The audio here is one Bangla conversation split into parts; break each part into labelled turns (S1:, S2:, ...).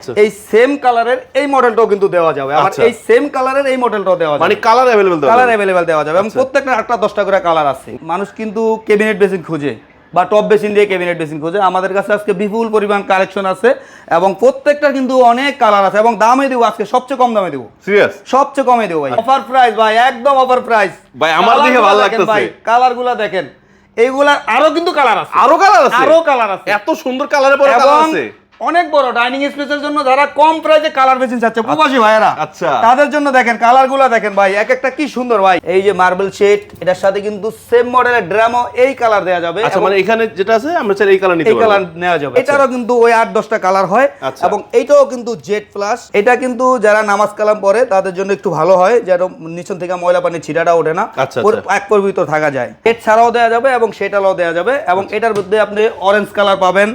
S1: আচ্ছা।
S2: এই সেম কালারের এই মডেলটাও কিন্তু দেওয়া যাবে। আবার
S1: আচ্ছা।
S2: এই সেম কালারের এই মডেলটাও দেওয়া যাবে।
S1: মানে কালার অ্যাভেলেবল
S2: কালার অ্যাভেলেবেল দেওয়া যাবে। এবং
S1: আচ্ছা।
S2: প্রত্যেকটা আটটা দশটা করে কালার আছে। মানুষ কিন্তু ক্যাবিনেট বেসিন খোঁজে বা টপ বেসিন দিয়ে ক্যাবিনেট বেসিন খোঁজে। আমাদের কাছে আজকে বিপুল পরিমাণ কালেকশন আছে এবং প্রত্যেকটা কিন্তু অনেক কালার আছে। এবং দামে দেবো আজকে সবচেয়ে কম দামে দেবো।
S1: সিরিয়াস
S2: সবচেয়ে কমে দেবো ভাই। অফার প্রাইস ভাই একদম অফার প্রাইস
S1: ভাই, আমার দেখে ভালো লাগতেছে।
S2: কালারগুলা দেখেন। এইগুলা আরও কিন্তু কালার আছে।
S1: আরও কালার আছে?
S2: আরও কালার আছে।
S1: এত সুন্দর কালারের পরে কালার আছে?
S2: অনেক বড় ডাইনিং স্পেসের জন্য যারা কম প্রাইসে কালার বেসিন চাচ্ছে। প্রবাসী ভাইয়েরা
S1: আচ্ছা।
S2: তাদের জন্য দেখেন কালারগুলা দেখেন ভাই এক একটা কি সুন্দর ভাই। এই যে মার্বেল শেড এটার সাথে কিন্তু সেম মডেলের ড্রামও এই কালার দেওয়া যাবে
S1: আচ্ছা মানে এখানে যেটা আছে আমরা চাইলে এই কালার নিতে
S2: এই কালার নেওয়া যাবে। এটারও কিন্তু ওই আট দশটা কালার হয়
S1: আচ্ছা।
S2: এবং এইটাও কিন্তু জেড প্লাস। এটা কিন্তু যারা নামাজ কালাম পড়ে তাদের জন্য একটু ভালো হয় যেন নিচন থেকে ময়লা পানি ছিটাটা ওঠে না।
S1: আচ্ছা,
S2: পুরো
S1: আচ্ছা।
S2: এক পর ভিতর থাকা যায়। এর ছাড়াও দেওয়া যাবে এবং সেটাও দেওয়া যাবে এবং
S1: আচ্ছা।
S2: এটার মধ্যে আপনি অরেঞ্জ কালার পাবেন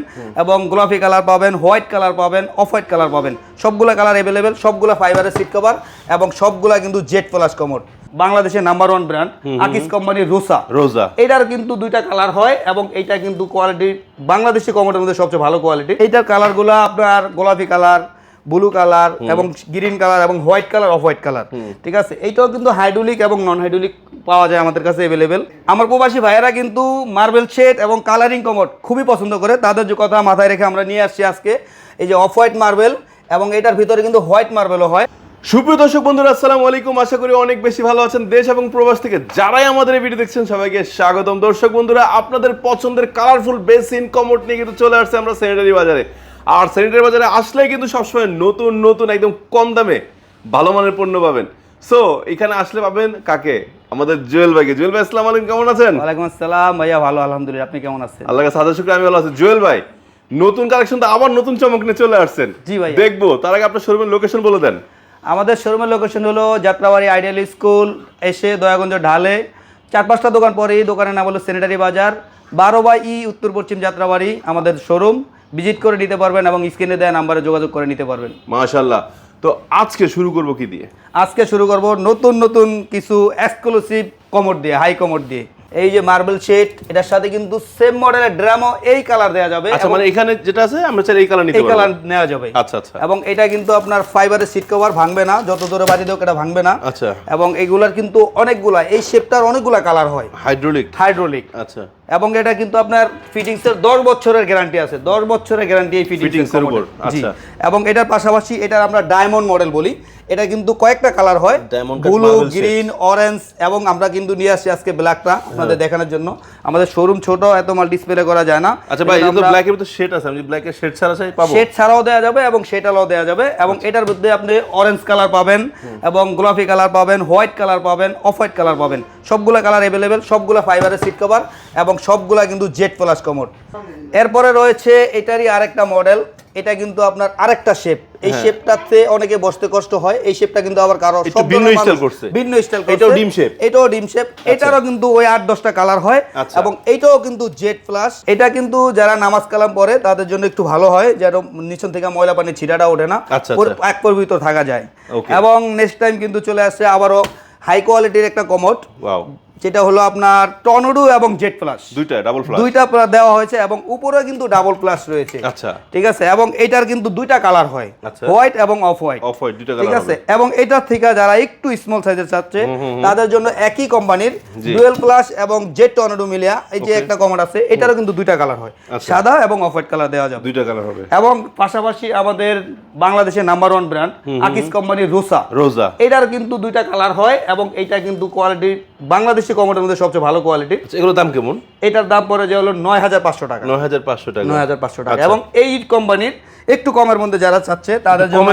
S2: এবং গোলাপি কালার পাবেন হোয়াইট কালার পাবেন অফ হোয়াইট কালার পাবেন। সবগুলো কালার অ্যাভেলেবেল সবগুলো ফাইবারের সিট কভার এবং সবগুলা কিন্তু জেট প্লাস কমোড বাংলাদেশের নাম্বার ওয়ান ব্র্যান্ড আকিস কোম্পানির রোসা
S1: রোজা
S2: এটার কিন্তু দুইটা কালার হয় এবং এইটা কিন্তু কোয়ালিটি বাংলাদেশি কমোডের মধ্যে সবচেয়ে ভালো কোয়ালিটি এইটার কালারগুলো আপনার গোলাপি কালার ব্লু কালার এবং গ্রিন কালার এবং white colour off white colour ঠিক আছে? এইটাও কিন্তু হাইড্রোলিক এবং নন হাইড্রোলিক পাওয়া যায় আমাদের কাছে অ্যাভেলেবেল আমার প্রবাসী ভাইয়েরা কিন্তু মার্বেল শেড এবং কালারিং কমোড খুবই পছন্দ করে। তাদের যে কথা মাথায় রেখে আমরা নিয়ে আসছি আজকে এই যে অফ হোয়াইট মার্বেল এবং এটার ভিতরে কিন্তু হোয়াইট মার্বেলও হয়।
S1: সুপ্রিয় দর্শক বন্ধুরা আসসালামু আলাইকুম। আশা করি অনেক বেশি ভালো আছেন দেশ এবং প্রবাস থেকে। যারাই আমাদের এই ভিডিও দেখছেন সবাইকে স্বাগতম। দর্শক বন্ধুরা আপনাদের পছন্দের কালারফুল বেসিন কমোট নিয়ে কিন্তু চলে আসছে আমরা স্যানিটারি বাজারে আর স্যানিটারি বাজারে আসলেই কিন্তু সবসময় নতুন নতুন একদম কম দামে ভালো মানের পণ্য পাবেন। সো এখানে আসলে পাবেন কাকে? আমাদের জুয়েল ভাইকে। জুয়েল ভাই আসসালামু আলাইকুম কেমন আছেন?
S2: ওয়ালাইকুম আসসালাম ভাইয়া ভালো আলহামদুলিল্লাহ। আপনি কেমন আছেন?
S1: আল্লাহ কাছে হাজার শুক্র আমি ভালো আছি। জুয়েল ভাই নতুন কালেকশন তো আবার নতুন চমক নিয়ে চলে আসছেন।
S2: জি ভাই।
S1: দেখব তার আগে আপনার শোরুমের লোকেশন বলে দেন।
S2: আমাদের শোরুমের লোকেশন হলো যাত্রাবাড়ি আইডিয়াল স্কুল এসে দয়াগঞ্জ ঢালে। চার পাঁচটা দোকান পরে দোকানের নাম হলো স্যানিটারি বাজার। বারো বাই ই উত্তর পশ্চিম যাত্রাবাড়ি আমাদের শোরুম ভিজিট করে নিতে পারবেন এবং স্ক্রিনে দেওয়া নাম্বারে যোগাযোগ করে নিতে পারবেন।
S1: মাশাল্লাহ তো আজকে শুরু করব কি দিয়ে?
S2: আজকে শুরু করব নতুন নতুন কিছু এক্সক্লুসিভ কমর দিয়ে হাই কমর দিয়ে। এই যে মার্বেল শেড এটার সাথে কিন্তু সেম মডেলের ড্রামও এই কালার দেওয়া যাবে
S1: আচ্ছা
S2: এবং
S1: মানে এখানে যেটা আছে আমরা চাইলে এই কালার নিতে
S2: এই কালার নেওয়া যাবে।
S1: আচ্ছা আচ্ছা।
S2: এবং এটা কিন্তু আপনার ফাইবারের সিট কভার ভাঙবে না যত দূরে বাড়ি দেওক এটা ভাঙবে না।
S1: আচ্ছা।
S2: এবং এগুলার কিন্তু অনেকগুলা এই শেপটার অনেকগুলা কালার হয়।
S1: হাইড্রোলিক
S2: হাইড্রোলিক
S1: আচ্ছা।
S2: এবং এটা কিন্তু আপনার ফিটিংসের দশ বছরের গ্যারান্টি আছে দশ বছরের গ্যারান্টি এই ফিটিংস
S1: এর উপর, আচ্ছা।
S2: এবং এটার পাশাপাশি এটার আমরা ডায়মন্ড মডেল বলি। এটা কিন্তু কয়েকটা কালার হয়। ব্লু গ্রিন অরেঞ্জ এবং আমরা কিন্তু নিয়ে আসছি আজকে ব্ল্যাকটা আপনাদের দেখানোর জন্য। আমাদের শোরুম ছোট এত মাল ডিসপ্লে করা যায় না।
S1: আচ্ছা ভাই তো ব্ল্যাক এর ভিতরে শেড আছে আমি ব্ল্যাক এর শেড ছাড়া চাই পাবো?
S2: শেড ছাড়াও দেওয়া যাবে এবং সেটাও দেওয়া যাবে এবং
S1: আচ্ছা।
S2: এটার মধ্যে আপনি অরেঞ্জ কালার পাবেন এবং গোলাপি কালার পাবেন হোয়াইট কালার পাবেন অফ হোয়াইট কালার পাবেন। সবগুলা কালার অ্যাভেলেবেল সবগুলা ফাইবারের সিট কভার এবং সবগুলা কিন্তু জেড প্লাস কমোড এরপরে রয়েছে এটারই আরেকটা মডেল এটা কিন্তু আপনার আরেকটা শেপ এই
S1: হ্যাঁ।
S2: শেপটাতে অনেকে বসতে কষ্ট হয় এই শেপটা কিন্তু আবার কারও
S1: ভিন্ন
S2: মানুষ-
S1: করছে।
S2: ভিন্ন স্টাইল
S1: এটাও ডিম shape?
S2: এটাও ডিম শেপ এটারও কিন্তু ওই আট দশটা কালার হয়
S1: আচ্ছা।
S2: এবং এইটাও কিন্তু জেড প্লাস এটা কিন্তু যারা নামাজ কালাম পড়ে তাদের জন্য একটু ভালো হয় যেন নিচন থেকে ময়লা পানি ছিটাটা ওঠে না
S1: আচ্ছা, আচ্ছা।
S2: এক পর ভিতর থাকা যায় এবং নেক্সট টাইম কিন্তু চলে আসছে আবারও হাই কোয়ালিটির একটা কমোড
S1: ওয়াও
S2: যেটা হলো আপনার টর্নেডো এবং জেড প্লাস।
S1: দুইটা ডাবল ফ্লাশ
S2: দুইটা দেওয়া হয়েছে এবং উপরে কিন্তু ডাবল প্লাস রয়েছে।
S1: আচ্ছা।
S2: ঠিক আছে? এবং এটার কিন্তু দুইটা কালার হয়।
S1: আচ্ছা।
S2: হোয়াইট এবং অফ হোয়াইট
S1: অফ হোয়াইট দুইটা
S2: ঠিক
S1: কালার
S2: আছে? এবং এটার থেকে যারা একটু স্মল সাইজের চাচ্ছে তাদের জন্য একই কোম্পানির। ডুয়েল প্লাস এবং জেড টর্নেডো মিলিয়া এই যে একটা কমোড আছে এটারও কিন্তু দুইটা কালার হয়।
S1: আচ্ছা।
S2: সাদা এবং অফ হোয়াইট কালার দেওয়া যাবে।
S1: দুইটা কালার হবে।
S2: এবং পাশাপাশি আমাদের বাংলাদেশের নাম্বার ওয়ান ব্র্যান্ড আকিস কোম্পানির রোসা
S1: রোজা
S2: এটার কিন্তু দুইটা কালার হয় এবং এটা কিন্তু কোয়ালিটি বাংলাদেশি কমোডের মধ্যে সবচেয়ে ভালো কোয়ালিটি।
S1: এগুলো এগুলোর দাম কেমন?
S2: এটার দাম পড়ে যে হলো নয় হাজার পাঁচশো টাকা।
S1: নয় হাজার পাঁচশো টাকা।
S2: নয় হাজার পাঁচশো টাকা।
S1: আচ্ছা।
S2: এবং এই কোম্পানির একটু কমের মধ্যে যারা চাচ্ছে তাদের জন্য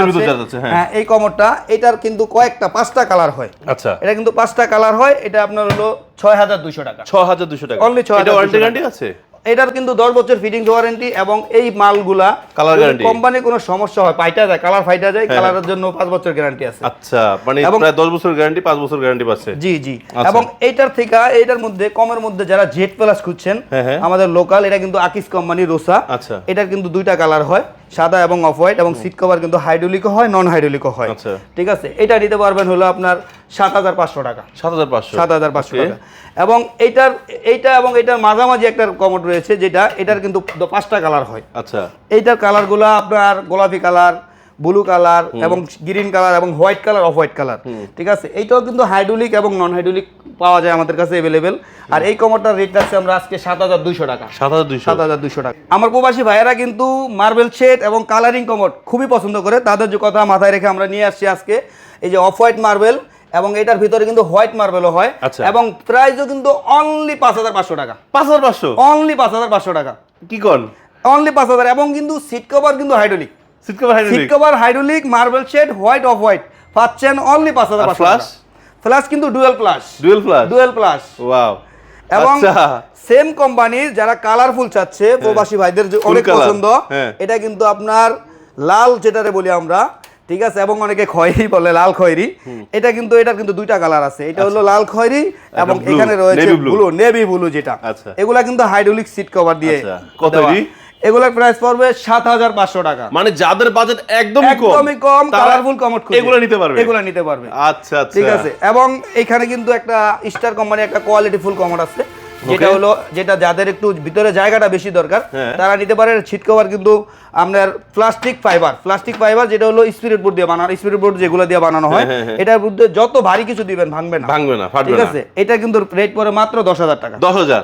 S1: হ্যাঁ।
S2: হ্যাঁ এই কমরটা এটার কিন্তু কয়েকটা পাঁচটা কালার হয়।
S1: আচ্ছা।
S2: এটা কিন্তু পাঁচটা কালার হয় এটা আপনার হলো ছয় হাজার দুইশো টাকা।
S1: ছয় হাজার দুশো টাকা।
S2: অনলি ছয়
S1: হাজার ওয়ারেন্টি গ্যারান্টি আছে?
S2: এটার কিন্তু দশ বছর ফিটিং ওয়ারেন্টি এবং এই মালগুলা
S1: কালার গ্যারান্টি
S2: কোম্পানি কোনো সমস্যা হয় পাইটা যায় কালার ফাইটা যায়
S1: হ্যাঁ।
S2: কালারের জন্য পাঁচ বছর গ্যারান্টি আছে
S1: আচ্ছা মানে প্রায় দশ বছর গ্যারান্টি পাঁচ বছর গ্যারান্টি পাচ্ছে
S2: জি জি
S1: আচ্ছা।
S2: এবং এইটার থেকে এইটার মধ্যে কমের মধ্যে যারা জেট প্লাস খুঁজছেন
S1: হ্যাঁ, হ্যাঁ।
S2: আমাদের লোকাল এটা কিন্তু আকিস কোম্পানি রোসা
S1: আচ্ছা।
S2: এটার কিন্তু দুইটা কালার হয় সাদা এবং অফ হোয়াইট এবং সিট কভার কিন্তু হাইড্রোলিকও হয় নন হাইড্রোলিকও হয়।
S1: আচ্ছা।
S2: ঠিক আছে? এটা নিতে পারবেন হলো আপনার সাত হাজার পাঁচশো টাকা।
S1: সাত হাজার পাঁচশো।
S2: সাত হাজার পাঁচশো. টাকা। এবং এইটার এইটা এবং এটার মাঝামাঝি একটা কমোড রয়েছে যেটা এটার কিন্তু পাঁচটা কালার হয়।
S1: আচ্ছা।
S2: এইটার কালারগুলো আপনার গোলাপি কালার ব্লু কালার এবং গ্রিন কালার এবং white colour off white colour. ঠিক আছে? এইটাও কিন্তু হাইড্রোলিক এবং নন হাইড্রোলিক পাওয়া যায় আমাদের কাছে অ্যাভেলেবেল আর এই কমরটার রেট আছে আমরা আজকে সাত হাজার দুইশো টাকা।
S1: সাত হাজার দুইশো।
S2: সাত হাজার দুইশো টাকা। আমার প্রবাসী ভাইয়েরা কিন্তু মার্বেল শেড এবং কালারিং কমোড খুবই পছন্দ করে। তাদের যে কথা মাথায় রেখে আমরা নিয়ে আসছি আজকে এই যে অফ হোয়াইট মার্বেল এবং এটার ভিতরে কিন্তু হোয়াইট মার্বেলও হয়।
S1: আচ্ছা।
S2: এবং প্রাইসও কিন্তু অনলি পাঁচ হাজার পাঁচশো টাকা।
S1: পাঁচ হাজার পাঁচশো?
S2: অনলি পাঁচ হাজার পাঁচশো টাকা।
S1: কি কন?
S2: অনলি পাঁচ হাজার এবং কিন্তু সিট কভার কিন্তু hydraulic
S1: seat cover hydraulic
S2: marble shade white off white পাচ্ছেন অনলি পাঁচ হাজার
S1: আর
S2: ফ্লাশ কিন্তু dual plus
S1: dual plus
S2: dual plus
S1: wow
S2: এবং
S1: আচ্ছা।
S2: সেম কোম্পানির যারা কালারফুল চাচ্ছে প্রবাসী ভাইদের যে অনেক পছন্দ
S1: হ্যাঁ।
S2: এটা কিন্তু আপনার লাল যেটারে বলি আমরা ঠিক আছে? এবং অনেকে খয়েরি বলে লাল খয়েরি। এটা কিন্তু এটার কিন্তু দুইটা কালার আছে। এটা হলো লাল খয়েরি এবং এখানে রয়েছে ব্লু নেভি ব্লু যেটা।
S1: আচ্ছা।
S2: এগুলা কিন্তু হাইড্রোলিক সিট কভার দিয়ে
S1: আচ্ছা, কত। এটি?
S2: এগুলার প্রাইস পড়বে সাত হাজার পাঁচশো টাকা।
S1: মানে যাদের বাজেট একদমই কম
S2: একদমই কম কালারফুল কমট
S1: এগুলো নিতে পারবে।
S2: এগুলো নিতে পারবে।
S1: আচ্ছা আচ্ছা।
S2: ঠিক আছে। এবং এখানে কিন্তু একটা স্টার কোম্পানি একটা কোয়ালিটি ফুল কমোড আছে। যেটা হলো যেটা যাদের একটু ভিতরে জায়গাটা বেশি দরকার
S1: হ্যাঁ।
S2: তারা নিতে পারে ছিট কভার কিন্তু আপনার প্লাস্টিক ফাইবার প্লাস্টিক ফাইবার যেটা হলো স্পিরিট বোর্ড দিয়ে বানানো স্পিরিট বোর্ড যেগুলো দিয়ে বানানো হয়
S1: হ্যাঁ, হ্যাঁ।
S2: এটার মধ্যে যত ভারী কিছু দিবেন ভাঙবে না।
S1: ভাঙবে না
S2: ঠিক আছে? এটা কিন্তু রেট পড়ে মাত্র দশ হাজার টাকা।
S1: দশ হাজার?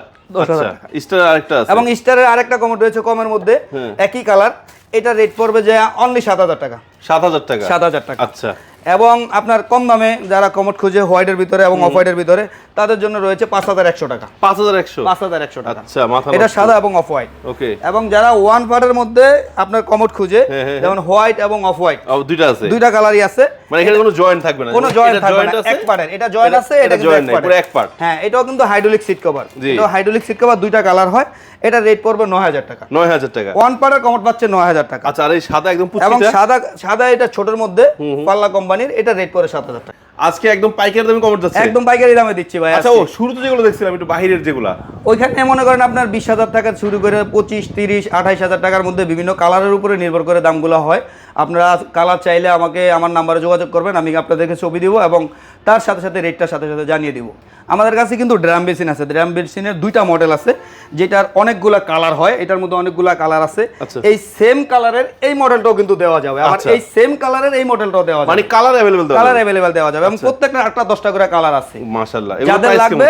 S1: স্টার আরেকটা আছে।
S2: এবং স্টারের আরেকটা কমেন্ট রয়েছে কমের মধ্যে
S1: হ্যাঁ।
S2: একই কালার এটা রেট পড়বে যে অনলি সাত হাজার টাকা।
S1: সাত হাজার টাকা।
S2: সাত হাজার টাকা।
S1: আচ্ছা।
S2: এবং আপনার কম দামে যারা কমোড খুঁজে হোয়াইটের ভিতরে এবং অফ হোয়াইটের ভিতরে তাদের জন্য রয়েছে পাঁচ হাজার একশো টাকা।
S1: পাঁচ হাজার একশো?
S2: পাঁচ হাজার একশো টাকা।
S1: আচ্ছা
S2: এটা সাদা এবং অফ হোয়াইট
S1: ওকে।
S2: এবং যারা ওয়ান পার্টের মধ্যে আপনার কমট খুঁজে
S1: হ্যাঁ, হ্যাঁ,
S2: যেমন হোয়াইট এবং অফ হোয়াইট
S1: দুইটা আছে।
S2: দুইটা কালারই আছে।
S1: মানে এখানে কোনো জয়েন্ট থাকবে না।
S2: কোনো জয়েন্ট থাকবে না এক পার্টের। এটা জয়েন্ট আছে এটা কিন্তু
S1: নাই, পুরো এক part।
S2: হ্যাঁ এটাও কিন্তু হাইড্রোলিক সিট কভার। এটা হাইড্রোলিক সিট কভার দুইটা কালার হয়। এটা রেট পড়বে নয় হাজার টাকা।
S1: নয় হাজার টাকা।
S2: ওয়ান পার্টের কমোড পাচ্ছে নয় হাজার টাকা।
S1: আচ্ছা আর এই সাদা একদম
S2: এবং সাদা সাদা এটা ছোটের মধ্যে পাল্লা কোম্পানির এটা রেট পড়ে সাত হাজার টাকা।
S1: আজকে একদম পাইকারি দামে কমর যাচ্ছে।
S2: একদম পাইকারি দামে দিচ্ছি ভাই
S1: আচ্ছা। ও শুরুতে যেগুলো দেখছিলাম একটু বাহিরের যেগুলা।
S2: ওইখানে মনে করেন আপনার বিশ হাজার টাকা শুরু করে পঁচিশ তিরিশ আঠাইশ হাজার টাকার মধ্যে বিভিন্ন কালারের উপরে নির্ভর করে দামগুলো হয়। আপনারা কালার চাইলে আমাকে আমার নাম্বারে যোগাযোগ করবেন আমি আপনাদেরকে ছবি দিব এবং তার সাথে সাথে রেটটার সাথে সাথে জানিয়ে দিব। আমাদের কাছে কিন্তু ড্রাম বেসিন আছে। ড্রাম বেসিনের দুইটা মডেল আছে যেটার অনেকগুলা কালার হয় এটার মধ্যে অনেকগুলা কালার আছে।
S1: আচ্ছা।
S2: এই সেম কালারের এই মডেলটাও কিন্তু দেওয়া যাবে। আবার
S1: আচ্ছা।
S2: এই সেম কালারের এই মডেলটাও দেওয়া যাবে।
S1: মানে কালার অ্যাভেলেবল তো
S2: কালার অ্যাভেলেবেল দেওয়া যাবে। এবং প্রত্যেকটা আটটা দশটা করে কালার আছে।
S1: মাশাআল্লাহ।
S2: যাদের লাগবে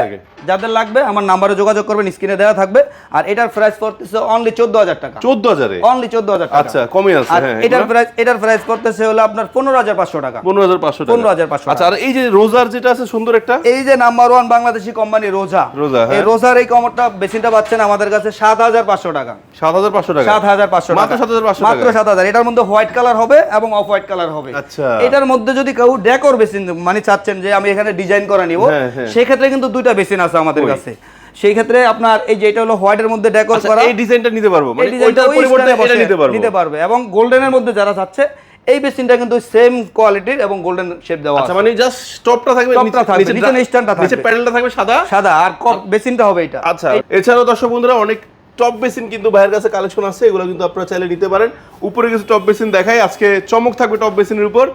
S2: যাদের লাগবে আমার নাম্বারে যোগাযোগ করবেন স্ক্রিনে দেওয়া থাকবে। আর এটার প্রাইস পড়তেছে অনলি চোদ্দ হাজার টাকা।
S1: 14000 এ
S2: অনলি চোদ্দ হাজার টাকা।
S1: আচ্ছা কমই আছে হ্যাঁ
S2: এটার প্রাইস এটার প্রাইস পড়তেছে হলো আপনার পনেরো হাজার পাঁচশো টাকা।
S1: 15500 টাকা।
S2: 15,500
S1: আচ্ছা আর এই যে রোজার যেটা আছে সুন্দর একটা?
S2: এই যে নাম্বার ওয়ান বাংলাদেশি কোম্পানি রোজা।
S1: রোজা, হ্যাঁ।
S2: এই রোজার এই কমরটা বেশিটা পাচ্ছেন আমাদের কাছে সাত হাজার পাঁচশো টাকা।
S1: 7500 টাকা?
S2: সাত হাজার পাঁচশো
S1: মাত্র 7500
S2: মাত্র
S1: টাকা?
S2: সাত হাজার। এটার মধ্যে হোয়াইট কালার হবে এবং অফ হোয়াইট কালার হবে।
S1: আচ্ছা।
S2: এটার মধ্যে যদি কেউ ডেকোর বেসিন মানে চাচ্ছেন যে আমি এখানে ডিজাইন করা নিব
S1: হ্যাঁ, হ্যাঁ।
S2: সেক্ষেত্রে কিন্তু দুইটা বেসিন আছে আমাদের কাছে। সেই ক্ষেত্রে আপনার এই যে এটা হলো হোয়াইটের মধ্যে ডেকোর
S1: আচ্ছা
S2: করা।
S1: এই ডিজাইনটা নিতে পারব? মানে ওইটার পরিবর্তে এটা নিতে পারব?
S2: নিতে পারবে। এবং গোল্ডেনের মধ্যে যারা চাচ্ছে এই বেসিনটা কিন্তু সেম কোয়ালিটির এবং গোল্ডেন শেপ দেওয়া
S1: আচ্ছা
S2: আছে।
S1: মানে জাস্ট টপটা থাকবে
S2: টপটা থাকবে,
S1: নিচে
S2: স্ট্যান্ডটা
S1: নিচে প্যানেলটা থাকবে। সাদা।
S2: সাদা আর কপ বেসিনটা হবে এটা।
S1: আচ্ছা এছাড়াও দর্শক বন্ধুরা অনেক টপ বেসিন কিন্তু ভাইয়ের কাছে কালেকশন আছে এগুলো কিন্তু আপনারা চাইলে নিতে পারেন। উপরে কিছু টপ বেসিন দেখাই আজকে চমক থাকবে টপ বেসিনের উপর।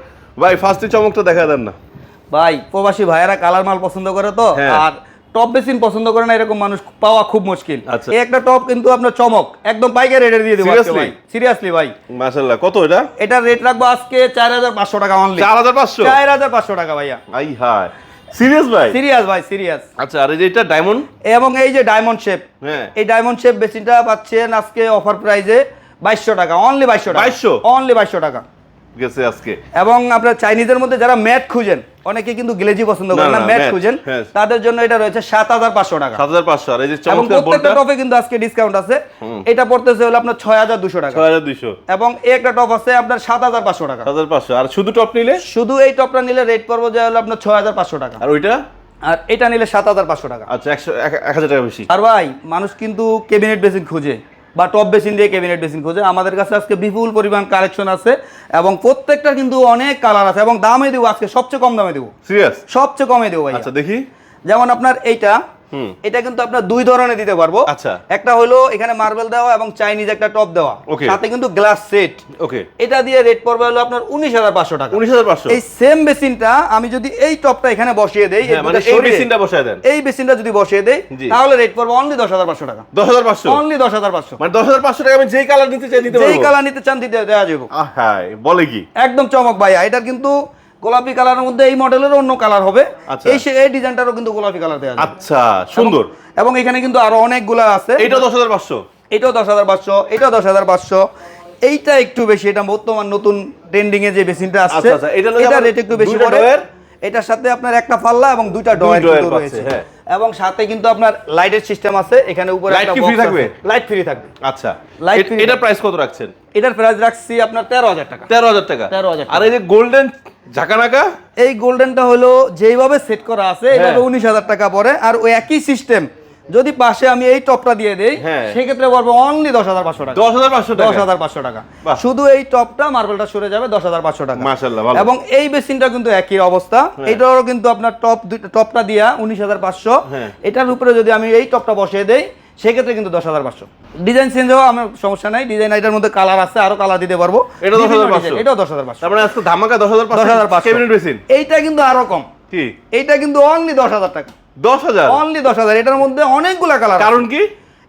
S1: ভাই ফার্স্টে চমকটা দেখা দেন না।
S2: ভাই প্রবাসী ভাইয়েরা কালার মাল পছন্দ করে তো
S1: হ্যাঁ।
S2: আর টপ বেসিন পছন্দ করে না এরকম মানুষ পাওয়া খুব মুশকিল।
S1: আচ্ছা।
S2: এই একটা টপ কিন্তু আপনার চমক একদম পাইকারি রেটে দিয়ে দেবো ভাই। সিরিয়াসলি ভাই।
S1: মাশাআল্লাহ কত এটা?
S2: এটার রেট রাখব আজকে চার হাজার পাঁচশো টাকা অনলি
S1: চার হাজার পাঁচশো?
S2: চার হাজার পাঁচশো টাকা ভাইয়া।
S1: আই হাই সিরিয়াস ভাই?
S2: সিরিয়াস ভাই সিরিয়াস
S1: আচ্ছা আর এই যে এটা ডায়মন্ড
S2: এবং এই যে ডায়মন্ড শেপ
S1: হ্যাঁ।
S2: এই ডায়মন্ড শেপ বেসিনটা পাচ্ছেন আজকে অফার প্রাইজে বাইশশো টাকা অনলি বাইশশো টাকা।
S1: 2200?
S2: অনলি বাইশশো টাকা।
S1: গেছে আজকে।
S2: এবং আপনার চাইনিজের মধ্যে যারা ম্যাট খুঁজেন অনেকে কিন্তু গ্লেজি পছন্দ করেন না ম্যাট খুঁজেন
S1: হ্যাঁ।
S2: তাদের জন্য এটা রয়েছে সাত হাজার পাঁচশো টাকা।
S1: আর এই যে
S2: এবং প্রত্যেকটা টপে কিন্তু আজকে ডিসকাউন্ট আছে। এটা পড়তেছে হলো আপনার ছয় হাজার দুশো টাকা।
S1: ছয় হাজার দুইশো
S2: এবং এই একটা টপ আছে আপনার সাত হাজার পাঁচশো টাকা।
S1: সাত হাজার পাঁচশো আর শুধু টপ নিলে?
S2: শুধু এই টপটা নিলে রেট পড়ব যে হলো আপনার ছয় হাজার পাঁচশো টাকা।
S1: আর ওইটা?
S2: আর এটা নিলে সাত হাজার পাঁচশো টাকা।
S1: আচ্ছা একশো এক হাজার টাকা বেশি।
S2: আর ভাই মানুষ কিন্তু ক্যাবিনেট বেসিন খুঁজে। বা টপ বেসিন দিয়ে ক্যাবিনেট বেসিন খোঁজে। আমাদের কাছে আজকে বিপুল পরিমাণ কালেকশন আছে এবং প্রত্যেকটা কিন্তু অনেক কালার আছে এবং দামে দেবো আজকে সবচেয়ে কম দামে দেবো।
S1: সিরিয়াস
S2: সবচেয়ে কমে দেবো ভাই
S1: আচ্ছা দেখি।
S2: যেমন আপনার এইটা। এটা কিন্তু আপনার দুই ধরনের দিতে পারব।
S1: আচ্ছা।
S2: একটা হলো এখানে মার্বেল দেওয়া এবং চাইনিজ একটা টপ দেওয়া। সাথে কিন্তু গ্লাস সেট।
S1: ওকে।
S2: এটা দিয়ে রেট পড়বে হলো আপনার উনিশ হাজার পাঁচশো টাকা।
S1: উনিশ হাজার পাঁচশো।
S2: এই সেম বেসিনটা আমি যদি এই টপটা এখানে বসিয়ে দেই
S1: হ্যাঁ, মানে এই মেশিনটা বসায় দেন।
S2: এই বেসিনটা যদি বসিয়ে দেই তাহলে রেট পড়বে অনলি দশ হাজার পাঁচশো টাকা।
S1: দশ হাজার পাঁচশো?
S2: অনলি দশ হাজার পাঁচশো।
S1: মানে দশ হাজার পাঁচশো টাকা আমি যেই কালার নিতে চাই নিতে
S2: যেই কালার নিতে চান দিতে দেওয়া যাবে।
S1: বলে কি?
S2: একদম চমক ভাইয়া এটার কিন্তু গোলাপি কালারের মধ্যে এই মডেলের অন্য কালার হবে।
S1: আচ্ছা।
S2: এই এই ডিজাইনটারও কিন্তু গোলাপি কালার দেওয়া
S1: আচ্ছা সুন্দর।
S2: এবং এখানে কিন্তু আরও অনেকগুলা আছে।
S1: এইটা দশ হাজার পাঁচশো?
S2: এটাও দশ হাজার পাঁচশো এটাও দশ হাজার পাঁচশো। এইটা একটু বেশি এটা বর্তমান নতুন ট্রেন্ডিং এ যে বেসিনটা আসছে
S1: আচ্ছা, আচ্ছা, এটা
S2: এটা রেট একটু বেশি পড়ে। এটার সাথে আপনার একটা পাল্লা এবং দুইটা ডয়ের রয়েছে।
S1: হ্যাঁ।
S2: এবং সাথে কিন্তু আপনার লাইটের সিস্টেম আছে। এখানে উপরে
S1: কি free থাকবে?
S2: লাইট ফ্রি থাকবে।
S1: আচ্ছা।
S2: Light
S1: এ-
S2: free
S1: এটার প্রাইস কত রাখছেন?
S2: এটার প্রাইস রাখছি আপনার তেরো হাজার টাকা।
S1: তেরো হাজার টাকা।
S2: 13,000
S1: আর এই যে গোল্ডেন ঝাঁকানাকা?
S2: এই গোল্ডেনটা হলো যেইভাবে সেট করা আছে
S1: হ্যাঁ।
S2: উনিশ হাজার টাকা পড়ে। আর ওই একই সিস্টেম যদি পাশে আমি এই টপটা দিয়ে দেই
S1: হ্যাঁ।
S2: সেক্ষেত্রে পড়বে অনলি দশ হাজার পাঁচশো টাকা।
S1: দশ হাজার পাঁচশো টাকা।
S2: দশ হাজার পাঁচশো টাকা। শুধু এই টপটা মার্বেলটা সরে যাবে দশ হাজার পাঁচশো টাকা। এবং এই বেসিনটা কিন্তু একই অবস্থা। এটারও কিন্তু আপনার টপ টপটা দিয়া উনিশ হাজার পাঁচশো।
S1: হ্যাঁ।
S2: এটার উপরে যদি আমি এই টপটা বসিয়ে দেই সেক্ষেত্রে কিন্তু দশ হাজার পাঁচশো। ডিজাইন চেঞ্জ হওয়া আমার সমস্যা নাই। ডিজাইন এটার মধ্যে কালার আছে আরও কালার দিতে পারব।
S1: এটা দশ
S2: হাজার পাঁচশো। এটাও দশ হাজার পাঁচশো।
S1: তার মানে আজকে ধামাকা দশ হাজার
S2: দশ হাজার পাঁচশো। এইটা কিন্তু আরও কম।
S1: কি?
S2: এইটা কিন্তু অনলি দশ হাজার টাকা।
S1: দশ হাজার?
S2: অনলি দশ হাজার। এটার মধ্যে অনেকগুলা কালার
S1: কারণ কি?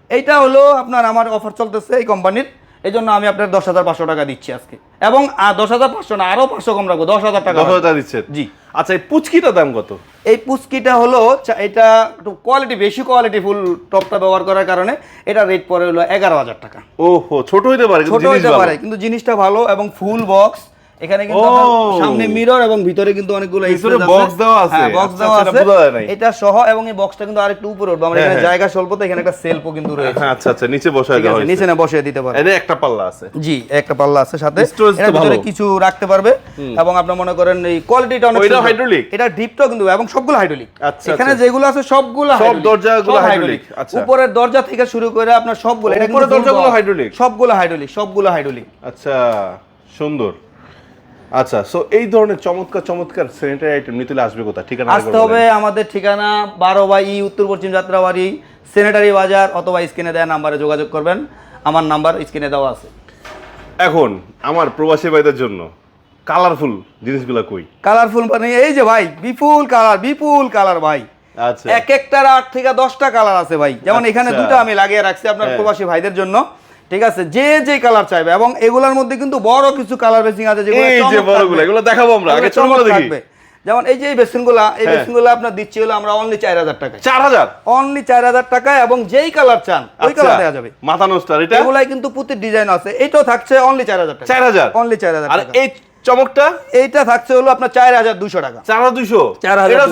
S2: এইটা হলো আপনার আমার অফার চলতেছে এই কোম্পানির এই জন্য আমি আপনার দশ হাজার পাঁচশো টাকা দিচ্ছি আজকে। এবং দশ হাজার পাঁচশো না আরও পাঁচশো কম রাখব দশ হাজার টাকা
S1: দশ হাজার দিচ্ছে
S2: জি।
S1: আচ্ছা এই পুচকিটা দাম কত?
S2: এই পুচকিটা হলো এটা একটু কোয়ালিটি বেশি কোয়ালিটি ফুল টপটা ব্যবহার করার কারণে এটা রেট পরে হলো এগারো হাজার টাকা।
S1: ও হো ছোট হইতে পারে
S2: ছোট
S1: হইতে
S2: পারে কিন্তু জিনিসটা ভালো এবং ফুল বক্স এখানে কিন্তু সামনে মিরর এবং ভিতরে কিন্তু অনেকগুলো
S1: ভিতরে box দেওয়া আছে।
S2: হ্যাঁ বক্স
S1: আচ্ছা,
S2: দেওয়া আছে
S1: এটা।
S2: এটা সহ এবং এই বক্সটা কিন্তু আরেকটু উপরে উঠবে আমরা
S1: হ্যাঁ,
S2: এখানে
S1: হ্যাঁ।
S2: জায়গা স্বল্প তো এখানে একটা সেলফও কিন্তু রয়েছে
S1: হ্যাঁ আচ্ছা আচ্ছা নিচে বসায় দেওয়া হয়েছে
S2: নিচে না বসিয়ে দিতে পারবে
S1: এনে একটা পাল্লা আছে
S2: জি একটা পাল্লা আছে সাথে ভিতরে কিছু রাখতে পারবে এবং আপনার মনে করেন এই কোয়ালিটিটা অনেক সুন্দর।
S1: hydraulic?
S2: এটা ডিপটাও কিন্তু এবং সবগুলো হাইড্রোলিক
S1: আচ্ছা,
S2: এখানে
S1: আচ্ছা।
S2: যেগুলো আছে সবগুলো
S1: সব। দরজাগুলো hydraulic, আচ্ছা।
S2: উপরের দরজা থেকে শুরু করে আপনার সবগুলো এটা
S1: উপরের দরজাগুলো hydraulic?
S2: সবগুলো হাইড্রোলিক সবগুলো হাইড্রোলিক
S1: আচ্ছা সুন্দর আচ্ছা সো এই ধরনের চমৎকার চমৎকার স্যানিটারি আইটেম নিতে আসবে কোথায়? ঠিকানা
S2: আসতে হবে আমাদের ঠিকানা বারো বাই ই উত্তর পশ্চিম যাত্রাবাড়ি সেনেটারি বাজার অথবা স্ক্রিনে দেওয়া নাম্বারে যোগাযোগ করবেন। আমার নাম্বার স্ক্রিনে দেওয়া আছে।
S1: এখন আমার প্রবাসী ভাইদের জন্য কালারফুল জিনিসগুলো কই?
S2: কালারফুল মানে এই যে ভাই বিপুল কালার বিপুল কালার ভাই।
S1: আচ্ছা।
S2: এক একটার আট থেকে দশটা কালার আছে ভাই। যেমন এখানে
S1: আচ্ছা।
S2: দুটো আমি লাগিয়ে রাখছি আপনার
S1: হ্যাঁ।
S2: প্রবাসী ভাইদের জন্য। ঠিক আছে? যে যে কালার চাইবে এবং এগুলোর মধ্যে কিন্তু বড় কিছু কালার বেসিং আছে যেগুলো
S1: এই যে বড়গুলো এগুলো দেখাবো আমরা আগে
S2: চমক
S1: দেখি।
S2: যেমন এই যে এই বেসিনগুলো এই
S1: হ্যাঁ।
S2: বেসিনগুলো আপনার দিচ্ছি হলো আমরা অনলি চার হাজার টাকায়।
S1: চার হাজার?
S2: অনলি চার হাজার টাকায় এবং যেই কালার চান ওই
S1: আচ্ছা।
S2: কালার দেওয়া যাবে।
S1: মাথা নষ্ট আর এটা?
S2: এগুলাই কিন্তু প্রতি ডিজাইন আছে। এইটাও থাকছে অনলি চার হাজার টাকা
S1: চার হাজার?
S2: অনলি চার হাজার
S1: আর এই চমকটা?
S2: এইটা থাকছে হলো আপনার চার হাজার দুশো টাকা।
S1: চার হাজার দুইশো?
S2: চার হাজার
S1: এটাও।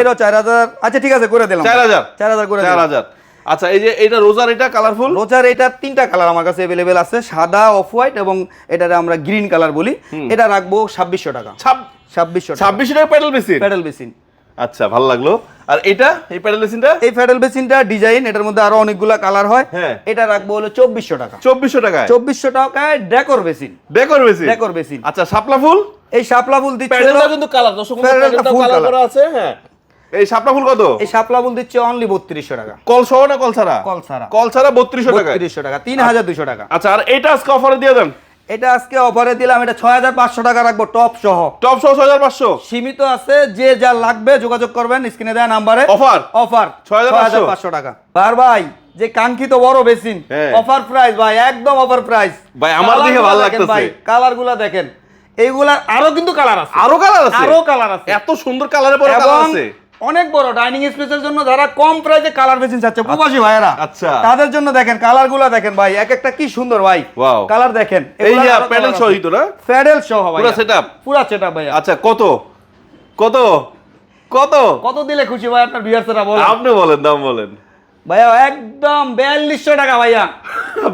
S2: এটাও চার হাজার। আচ্ছা ঠিক আছে করে দিলাম।
S1: চার হাজার?
S2: চার হাজার করে
S1: চার হাজার। আচ্ছা এই যে এটা রোজার এটা কালারফুল
S2: রোজার এটা তিনটা কালার আমার কাছে অ্যাভেলেবেল আছে সাদা অফ হোয়াইট এবং এটারে আমরা গ্রিন কালার বলি। এটা রাখব ছাব্বিশশো টাকা। ছাব্বিশশো টাকা।
S1: ছাব্বিশ টাকা প্যাডেল মেশিন
S2: প্যাডেল বেসিন
S1: আচ্ছা ভালো লাগল। আর এটা এই প্যাডেল মেশিনটা
S2: এই প্যাডেল বেসিনটা ডিজাইন এটার মধ্যে আরও অনেকগুলা কালার হয়।
S1: হ্যাঁ।
S2: এটা রাখব হলো চব্বিশশো টাকা।
S1: চব্বিশশো টাকা
S2: চব্বিশশো টাকায় decor basin
S1: decor machine
S2: decor basin
S1: আচ্ছা শাপলা ফুল?
S2: এই শাপলা ফুল দিচ্ছে
S1: প্যাডেলটা কিন্তু কালার দর্শক কালার করা আছে হ্যাঁ। এই শাপলা ফুল কত?
S2: এই শাপলা ফুল দিচ্ছে অনলি বত্রিশশো টাকা।
S1: কল সহ না কল ছাড়া?
S2: কল ছাড়া।
S1: কল ছাড়া বত্রিশশো টাকা
S2: বত্রিশশো টাকা তিন হাজার দুশো টাকা।
S1: আচ্ছা আর এটা আজকে অফারে দিয়ে দেন?
S2: এটা আজকে অফারে দিলাম এটা ছয় হাজার পাঁচশো টাকা রাখব টপ সহ।
S1: টপ সহ ছয় হাজার পাঁচশো?
S2: সীমিত আছে যে যা লাগবে যোগাযোগ করবেন স্ক্রিনে দেওয়া নাম্বারে
S1: অফার
S2: অফার
S1: 6,500
S2: পাঁচশো? টাকা। বার ভাই যে কাঙ্ক্ষিত বড় বেসিন
S1: হ্যাঁ।
S2: অফার প্রাইস ভাই একদম অফার প্রাইস
S1: ভাই, আমার দেখে ভালো লাগতেছে।
S2: ভাই কালারগুলা দেখেন। এইগুলা আরও কিন্তু কালার আছে।
S1: আরও কালার আছে?
S2: আরও কালার আছে।
S1: এত সুন্দর কালারে পরে কালার আছে।
S2: অনেক বড় ডাইনিং স্পেসের জন্য যারা কম প্রাইসে কালার মেশিন চাচ্ছে। প্রবাসী ভাইয়েরা
S1: আচ্ছা।
S2: তাদের জন্য দেখেন কালারগুলা দেখেন ভাই এক একটা কি সুন্দর ভাই. কালার দেখেন
S1: এই যে প্যাডেল তো না?
S2: প্যাডেল সহ ভাই
S1: পুরো সেটআপ
S2: পুরো সেটআপ ভাই
S1: আচ্ছা কত? কত? কত?
S2: কত দিলে খুশি ভাই আপনার বিয়ারসরা বলেন।
S1: আপনি বলেন দাম বলেন।
S2: ভাইয়া একদম বিয়াল্লিশশো টাকা ভাইয়া।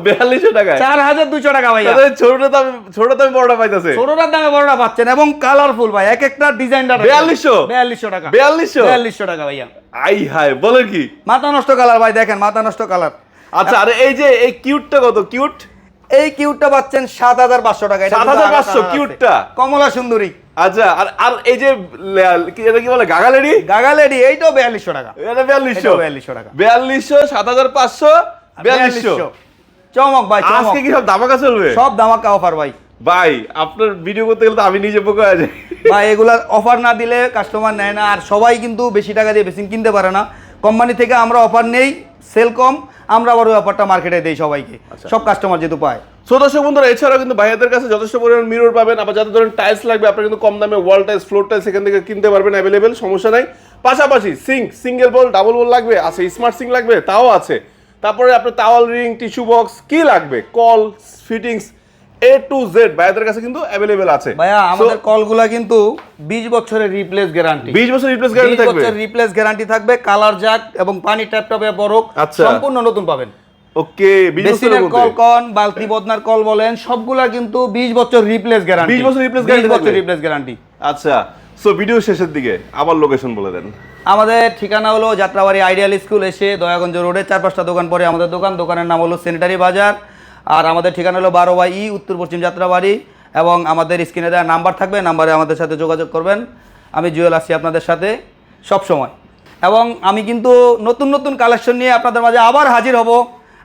S1: বিয়াল্লিশশো টাকায়?
S2: চার হাজার দুশো টাকা ভাইয়া।
S1: ছোটটা দাম ছোটটা দাম বড়টা পাইতেছে।
S2: ছোটটার দামে বড়টা পাচ্ছেন এবং কালারফুল ভাই এক একটা ডিজাইনটা
S1: 4200?
S2: বিয়াল্লিশশো? টাকা।
S1: 4200?
S2: বিয়াল্লিশশো টাকা ভাইয়া।
S1: আই হাই বলেন কি?
S2: মাথা নষ্ট কালার ভাই দেখেন মাথা নষ্ট কালার
S1: আচ্ছা আরে এই যে এই কিউটটা কত? কিউট
S2: এই কিউটটা পাচ্ছেন সাত হাজার পাঁচশো টাকা।
S1: 7,500
S2: আলাদা আছে।
S1: কিউটটা?
S2: কমলা সুন্দরী।
S1: আচ্ছা আর আর এই যে কি- এটা কি বলে গাগালেডি?
S2: গাগালেডি এইটাও বিয়াল্লিশশো টাকা।
S1: এটা বিয়াল্লিশশো।
S2: 4200 টাকা।
S1: বিয়াল্লিশশো সাত হাজার পাঁচশো বিয়াল্লিশশো।
S2: চমক ভাই
S1: আজকে কি সব দামাকা চলবে?
S2: সব দামাকা অফার ভাই।
S1: ভাই আপনার ভিডিও করতে গেলে তো আমি নিজে পোকা যাই।
S2: ভাই এগুলা অফার না দিলে কাস্টমার নেয় না আর সবাই কিন্তু বেশি টাকা দিয়ে বেশি কিনতে পারে না। কোম্পানি থেকে আমরা অফার নেই সেল কম আমরা আবার ওই অফারটা মার্কেটে দেই সবাইকে।
S1: আচ্ছা।
S2: সব কাস্টমার যেহেতু পায়।
S1: সো দর্শক বন্ধুরা এছাড়াও কিন্তু ভাইয়াদের কাছে যথেষ্ট পরিমাণ মিরর পাবেন। আবার যাদের ধরেন টাইলস লাগবে আপনারা কিন্তু কম দামে ওয়াল টাইলস ফ্লোর টাইলস এখান থেকে কিনতে পারবেন অ্যাভেলেবেল সমস্যা নাই। পাশাপাশি sink single bowl double bowl লাগবে আছে স্মার্ট সিঙ্ক লাগবে তাও আছে। তারপরে আপনার তাওয়াল রিং টিস্যু বক্স কি লাগবে? কল ফিটিংস এ টু জেড ভাইয়াদের কাছে কিন্তু অ্যাভেলেবেল আছে।
S2: ভাইয়া আমাদের কলগুলা কিন্তু বিশ বছরের রিপ্লেস গ্যারান্টি
S1: বিশ বছর রিপ্লেস গ্যারান্টি থাকবে।
S2: রিপ্লেস গ্যারান্টি থাকবে কালার জাক এবং পানি ট্যাপ ট্যাপে বরক
S1: আচ্ছা।
S2: সম্পূর্ণ নতুন পাবেন।
S1: ওকে
S2: বেসিনের কল কন বালতি বদনার কল বলেন সবগুলা কিন্তু বিশ বছর রিপ্লেস গ্যারান্টি
S1: 20 বছর replace guarantee
S2: বছর রিপ্লেস গ্যারান্টি
S1: আচ্ছা সো ভিডিও শেষের দিকে আবার লোকেশন বলে দেন।
S2: আমাদের ঠিকানা হলো যাত্রাবাড়ি আইডিয়াল স্কুল এসে দয়াগঞ্জ রোডে চার পাঁচটা দোকান পরে আমাদের দোকান। দোকানের নাম হলো স্যানিটারি বাজার আর আমাদের ঠিকানা হলো বারো বাই ই উত্তর পশ্চিম যাত্রাবাড়ি। এবং আমাদের স্ক্রিনে দেওয়া নাম্বার থাকবে নাম্বারে আমাদের সাথে যোগাযোগ করবেন। আমি জুয়েল আসছি আপনাদের সাথে সব সময় এবং আমি কিন্তু নতুন নতুন কালেকশন নিয়ে আপনাদের মাঝে আবার হাজির হব।